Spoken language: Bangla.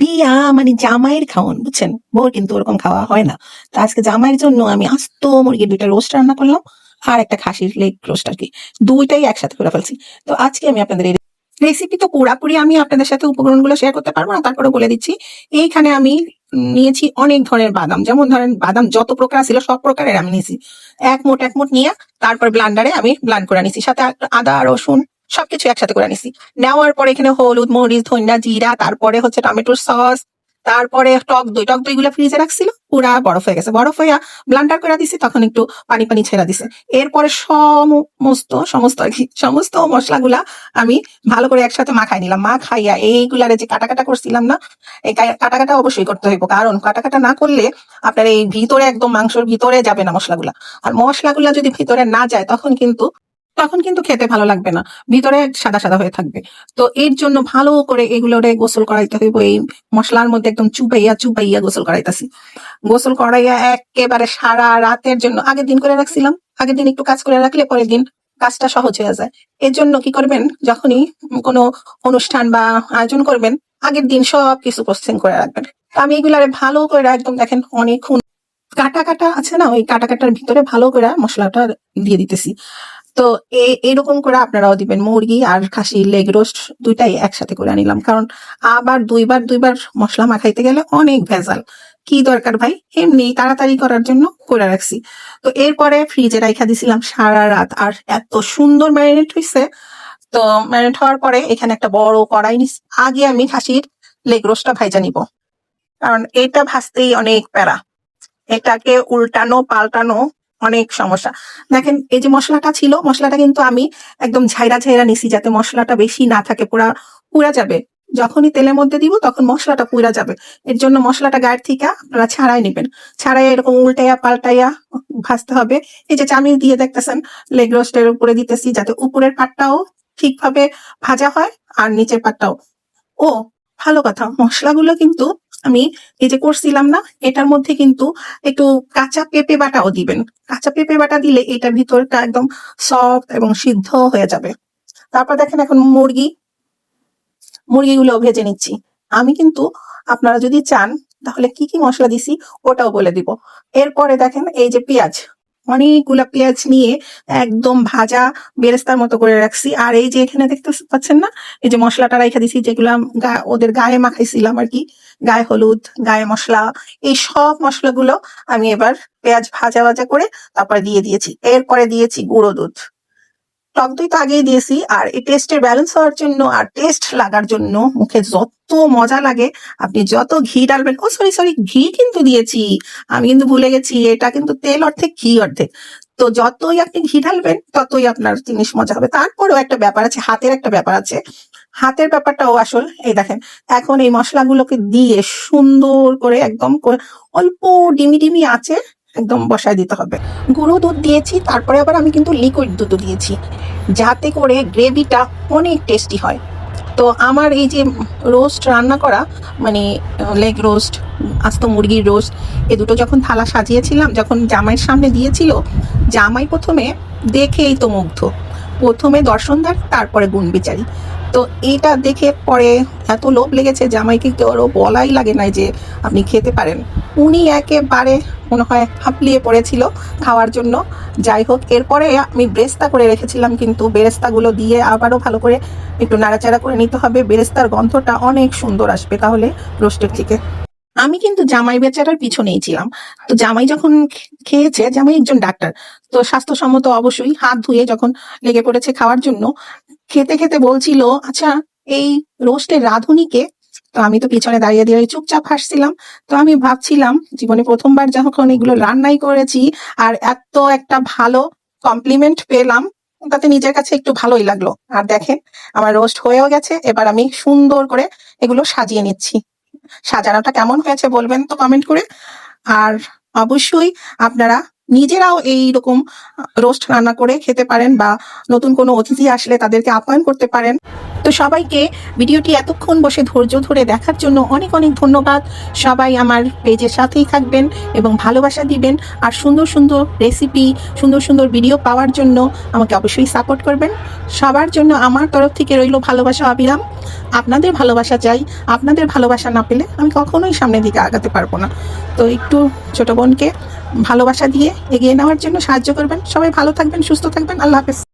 বিয়া মানে জামাইয়ের খাওয়ান বুঝছেন? বউর কিন্তু ওরকম খাওয়া হয় না। তো আজকে জামাইয়ের জন্য আমি আস্ত মুরগির দুইটা রোস্ট রান্না করলাম, আর একটা খাসির লেগ রোস্ট আর কি দুইটাই একসাথে করে ফেলছি। তো আজকে আমি আপনাদের রেসিপি তো পুরাপুরি আমি আপনাদের সাথে উপকরণগুলো শেয়ার করতে পারব না তারপরে বলে দিচ্ছি। এইখানে আমি নিয়েছি অনেক ধরনের বাদাম। যেমন ধরেন, বাদাম যত প্রকার ছিল সব প্রকারের আমি নিয়েছি। এক মোট এক মোট নিয়ে, তারপর ব্লান্ডারে আমি ব্লান্ড করে নিয়েছি। সাথে আদা, রসুন সবকিছু একসাথে করে নিছি নেওয়ার পরে এখানে হলুদ, মরিচ, ধনিয়া, জিরা, তারপরে হচ্ছে টমেটোর সস তারপরে টক দই টক দই গুলো ফ্রিজে রাখছিল, পুরা বরফ হয়ে গেছে। বরফ হইয়া ব্লান্ডার করে দিছি, তখন একটু পানি পানি ছেড়া দিছে। এরপরে সমস্ত সমস্ত আর কি, সমস্ত মশলাগুলা আমি ভালো করে একসাথে মাখাই নিলাম। মা খাইয়া এইগুলারে যে কাটা কাটা করছিলাম না, এই কাটা কাটা অবশ্যই করতে হইব। কারণ কাটা কাটা না করলে আপনার এই ভিতরে একদম মাংসর ভিতরে যাবে না মশলাগুলা। আর মশলাগুলা যদি ভিতরে না যায়, তখন কিন্তু তখন কিন্তু খেতে ভালো লাগবে না। ভিতরে সাদা সাদা হয়ে থাকবে। তো এর জন্য ভালো করে এগুলোরে গোসল করাইতে হইব। এই মশলার মধ্যে একদম চুপাইয়া চুপাইয়া গোসল করাইতেছি। গোসল করাইয়া একেবারে সারা রাতের জন্য, আগের দিন করে রাখছিলাম। আগের দিন একটু কাজ করে রাখলে পরের দিন কাজটা সহজ হয়ে যায়। এর জন্য কি করবেন? যখনই কোনো অনুষ্ঠান বা আয়োজন করবেন, আগের দিন সব কিছু প্রসেসিং করে রাখবেন। আমি এগুলারে ভালো করে একদম দেখেন অনেকক্ষণ কাটা কাটা আছে না? ওই কাটা কাটার ভিতরে ভালো করে মশলাটা দিয়ে দিতেছি। তো এরকম করে আপনারাও দিবেন। মুরগি আর খাসি লেগ রোস্ট দুইটাই একসাথে করে নিলাম। কারণ আবার দুইবার দুইবার মশলা মাখাইতে গেলে অনেক ভেজাল। কি দরকার ভাই? এমনি তাড়াতাড়ি করার জন্য করে রাখছি। তো এরপরে ফ্রিজে রাইখা দিছিলাম সারা রাত। আর এত সুন্দর ম্যারিনেট হয়েছে তো ম্যারিনেট হওয়ার পরে এখানে একটা বড় কড়াই নিস, আগে আমি খাসির লেগ রোস্টটা ভাইজা নিব। কারণ এটা ভাজতেই অনেক প্যারা। এটাকে উল্টানো, পাল্টানো অনেক সমস্যা। দেখেন, এই যে মশলাটা ছিল, মশলাটা কিন্তু আমি একদম ঝাইরা ঝাইরা নিছি যাতে মশলাটা বেশি না থাকে, পুরা পুরা যাবে। যখনই তেলের মধ্যে দিব, তখন মশলাটা পুরা যাবে। এর জন্য মশলাটা গায়ের থেকে আপনারা ছাড়াই নেবেন। ছাড়াই এরকম উল্টাইয়া পাল্টাইয়া ভাজতে হবে। এই যে চামিচ দিয়ে দেখতেছেন, লেগ রোস্টের উপরে দিতেছি যাতে উপরের পাটটাও ঠিকভাবে ভাজা হয় আর নিচের পাটটাও। ও ভালো কথা। মশলাগুলো কিন্তু আমি এই যে করছিলাম না, এটার মধ্যে কিন্তু একটু কাঁচা পেঁপে বাটাও দিবেন। কাঁচা পেঁপে বাটা দিলে এটার ভিতরটা একদম সফট এবং সিদ্ধ হয়ে যাবে। তারপর দেখেন এখন মুরগি, মুরগিগুলো ভেজে নিচ্ছি। আমি কিন্তু, আপনারা যদি চান, তাহলে কি কি মশলা দিছি ওটাও বলে দিব। এরপরে দেখেন এই যে পেঁয়াজ। অনেকগুলা পেঁয়াজ নিয়ে একদম ভাজা বেরেস্তার মতো করে রাখছি। আর এই যে এখানে দেখতে পাচ্ছেন না? এই যে মশলাটা রাইখা দিছি, যেগুলো ওদের গায়ে মাখাইছিলাম আর কি। গায়ে হলুদ, গায়ে মশলা, এই সব মশলাগুলো আমি এবার পেঁয়াজ ভাজা ভাজা করে তারপর দিয়ে দিয়েছি। এরপরে দিয়েছি গুঁড়ো দুধ। টক দই তো আগেই দিয়েছি, আর এই টেস্টের ব্যালেন্স হওয়ার জন্য আর টেস্ট লাগার জন্য মুখে যত মজা লাগে, আপনি যত ঘি ডালবেন ও সরি সরি ঘি কিন্তু দিয়েছি, আমি কিন্তু ভুলে গেছি, এটা কিন্তু তেল অর্ধেক, ঘি অর্ধেক। তো যতই আপনি ঘি ঢালবেন, ততই আপনার জিনিস মজা হবে। তারপরেও একটা ব্যাপার আছে, হাতের একটা ব্যাপার আছে। হাতের ব্যাপারটাও আসল, এই দেখেন, এখন এই মশলাগুলোকে দিয়ে সুন্দর করে একদম অল্প ডিমি ডিমি আছে একদম বসায় দিতে হবে। গুঁড়ো দুধ দিয়েছি, তারপরে আবার আমি কিন্তু লিকুইড দুধও দিয়েছি, যাতে করে গ্রেভিটা অনেক টেস্টি হয়। তো আমার এই যে রোস্ট রান্না করা মানে লেগ রোস্ট আস্ত মুরগির রোস্ট এ দুটো যখন থালা সাজিয়েছিলাম, যখন জামাইয়ের সামনে দিয়েছিল, জামাই প্রথমে দেখেই তো মুগ্ধ। প্রথমে দর্শনদার, তারপরে গুণ বিচারি। তো এটা দেখে পরে এত লোভ লেগেছে, জামাইকে কেউ বলাই লাগে নাই যে আপনি খেতে পারেন। উনি একেবারে মনে হয় হাঁপলিয়ে পড়েছিল খাওয়ার জন্য। যাই হোক, এরপরে আমি বেরেস্তা করে রেখেছিলাম কিন্তু বেরেস্তাগুলো দিয়ে আবারও ভালো করে একটু নাড়াচাড়া করে নিতে হবে। বেরেস্তার গন্ধটা অনেক সুন্দর আসবে তাহলে রোস্টের থেকে। আমি কিন্তু জামাই বেচারার পিছনেই ছিলাম। তো জামাই যখন খেয়েছে, জামাই একজন ডাক্তার, তো স্বাস্থ্যসম্মত অবশ্যই হাত ধুয়ে যখন লেগে পড়েছে খাওয়ার জন্য, খেতে খেতে বলছিল আচ্ছা এই রোস্টের রাঁধুনিকে তো আমি তো পিছনে দাঁড়িয়ে দিয়ে চুপচাপ হাসছিলাম। তো আমি ভাবছিলাম, জীবনে প্রথমবার যখন এগুলো রান্নাই করেছি আর এত একটা ভালো কমপ্লিমেন্ট পেলাম, তাতে নিজের কাছে একটু ভালোই লাগল। আর দেখেন, আমার রোস্ট হয়েও গেছে, এবার আমি সুন্দর করে এগুলো সাজিয়ে নিচ্ছি। সাজানোটা কেমন হয়েছে বলবেন তো কমেন্ট করে? আর অবশ্যই আপনারা নিজেরাও এই রকম রোস্ট রান্না করে খেতে পারেন বা নতুন কোনো অতিথি আসলে তাদেরকে আপ্যায়ন করতে পারেন। তো সবাইকে ভিডিওটি এতক্ষণ বসে ধৈর্য ধরে দেখার জন্য অনেক অনেক ধন্যবাদ। সবাই আমার পেজের সাথেই থাকবেন এবং ভালোবাসা দিবেন আর সুন্দর সুন্দর রেসিপি সুন্দর সুন্দর ভিডিও পাওয়ার জন্য আমাকে অবশ্যই সাপোর্ট করবেন। সবার জন্য আমার তরফ থেকে রইল ভালোবাসা অবিরাম। আপনাদের ভালোবাসা চাই, আপনাদের ভালোবাসা না পেলে আমি কখনোই সামনের দিকে আগাতে পারব না। তো একটু ছোট বোনকে ভালোবাসা দিয়ে এগিয়ে নেওয়ার জন্য সাহায্য করবেন। সবাই ভালো থাকবেন, সুস্থ থাকবেন। আল্লাহ হাফেজ।